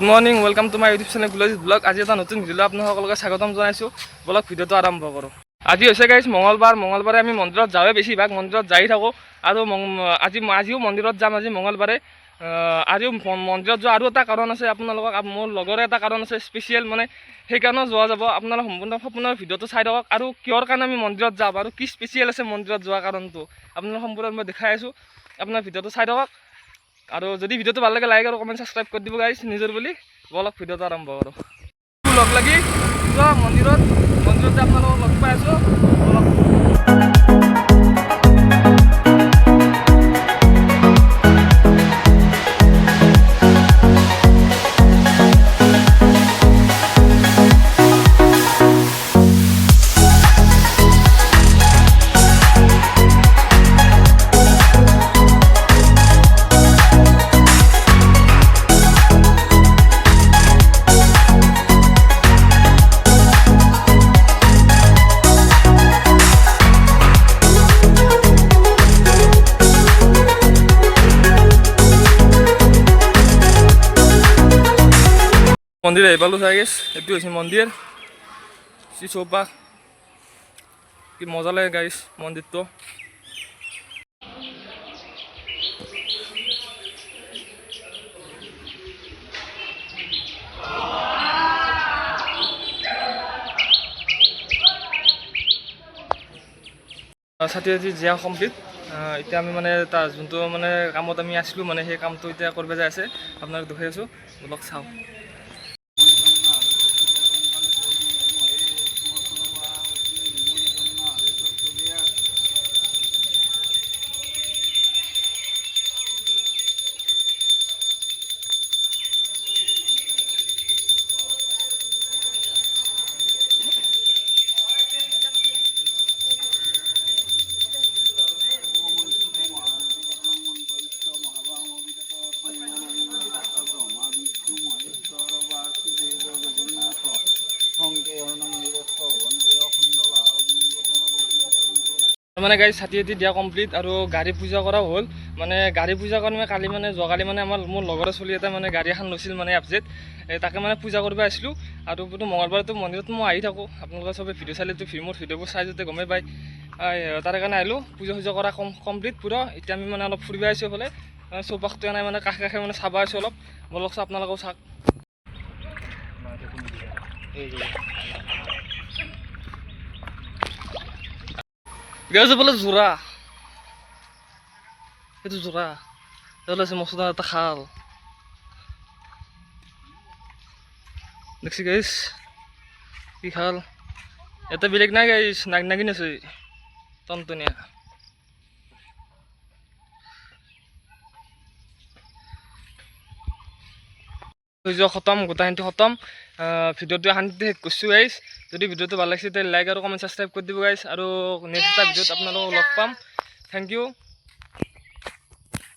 Good morning welcome to my YouTube channel Guljit blog আজি এটা নতুন ভিডিঅ' আপোনালোকলৈ স্বাগতম জনাইছোঁ। বলক ভিডিঅ'টো আৰম্ভ কৰোঁ। আজি হৈছে গাইছ মঙলবাৰ মঙলবাৰে আমি মন্দিৰত যাওঁৱে বেছিভাগ। মন্দিৰত যাই থাকোঁ আৰু আজি আজিও মন্দিৰত যাম আজি মঙলবাৰে আজিও মন্দিৰত যোৱা আৰু এটা কাৰণ আছে আপোনালোকক। আপ- মোৰ লগৰে এটা কাৰণ আছে স্পেচিয়েল মানে সেইকাৰণেও যোৱা যাব। আপোনালোক সম্পূৰ্ণ সম্পূৰ্ণ ভিডিঅ'টো চাই থাকক। আৰু কিহৰ কাৰণে আমি মন্দিৰত যাম আৰু কি স্পেচিয়েল আছে মন্দিৰত যোৱা কাৰণটো। আপোনালোক সম্পূৰ্ণ মই দেখাই আছোঁ। আপোনাৰ ভিডিঅ'টো চাই থাকক। আৰু যদি ভিডিঅ'টো ভালো লাগে লাইক আৰু কমেণ্ট ছাবস্ক্ৰাইব কৰি দিব গাইছ নিজৰ বুলি। বলক ভিডিঅ'টো আৰম্ভ কৰোঁ। লগ লাগি যোৱা মন্দিৰত। মন্দিৰতে আপোনালোকক লগ পাই আছোঁ মন্দিৰ আহি পালোঁ চাই গেছ, এইটো হৈছে মন্দিৰ। শ্ৰী চৌপাশ, কি মজা লাগে গাইছ মন্দিৰটো। ছাতি ছাতি জীয়া কমপ্লিট। এতিয়া আমি মানে তাৰ যোনটো মানে কামত আমি আছিলোঁ মানে সেই কামটো এতিয়া কৰিব যাই আছে। আপোনাক দেখুৱাই আছোঁ বলক চাওঁ। মানে গাড়ী ছাতি ছাতি দিয়া কমপ্লিট আৰু গাড়ী পূজা কৰাও হ'ল। মানে গাড়ী পূজা কাৰণে কালি মানে যোৱাকালি মানে আমাৰ মোৰ লগৰে চলি এটা মানে গাড়ী এখন লৈছিল মানে এফজেত তাকে মানে পূজা কৰিব আহিছিলোঁ। আৰু বোলো মঙলবাৰতো মন্দিৰত মই আহি থাকোঁ। আপোনালোকে চবে ভিডিঅ' চালেতো মোৰ ভিডিঅ'বোৰ চাই যাতে গমেই পায়। তাৰে কাৰণে আহিলোঁ। পূজা চূজা কৰা কম কমপ্লিট পূৰা। এতিয়া আমি মানে অলপ ফুৰিব আহিছোঁ এইফালে। মানে চৌপাশটো নাই মানে কাষে কাষে মানে চাব আহিছোঁ অলপ। বলক চাওক আপোনালোকেও চাওক গেছে বোলে জোৰা সেইটো জোৰা এইফালে আছে মচুদা এটা খাল দেখছি গাইস কি খাল এটা বেলেগ নাই গাইছ নাগ নাগিন আছে টনটনীয়া যোৱা খতম গোটেইখিনিটো খতম আহ, ভিডিঅ'টো শান্তিতে শেষ কৰিছোঁ গাইজ যদি ভিডিঅ'টো ভালো লাগিছে তেতিয়া লাইক আৰু কমেণ্ট ছাবস্ক্ৰাইব কৰি দিব গাইজ আৰু নেক্সট এটা ভিডিঅ'ত আপোনালোকক লগ পাম। Thank you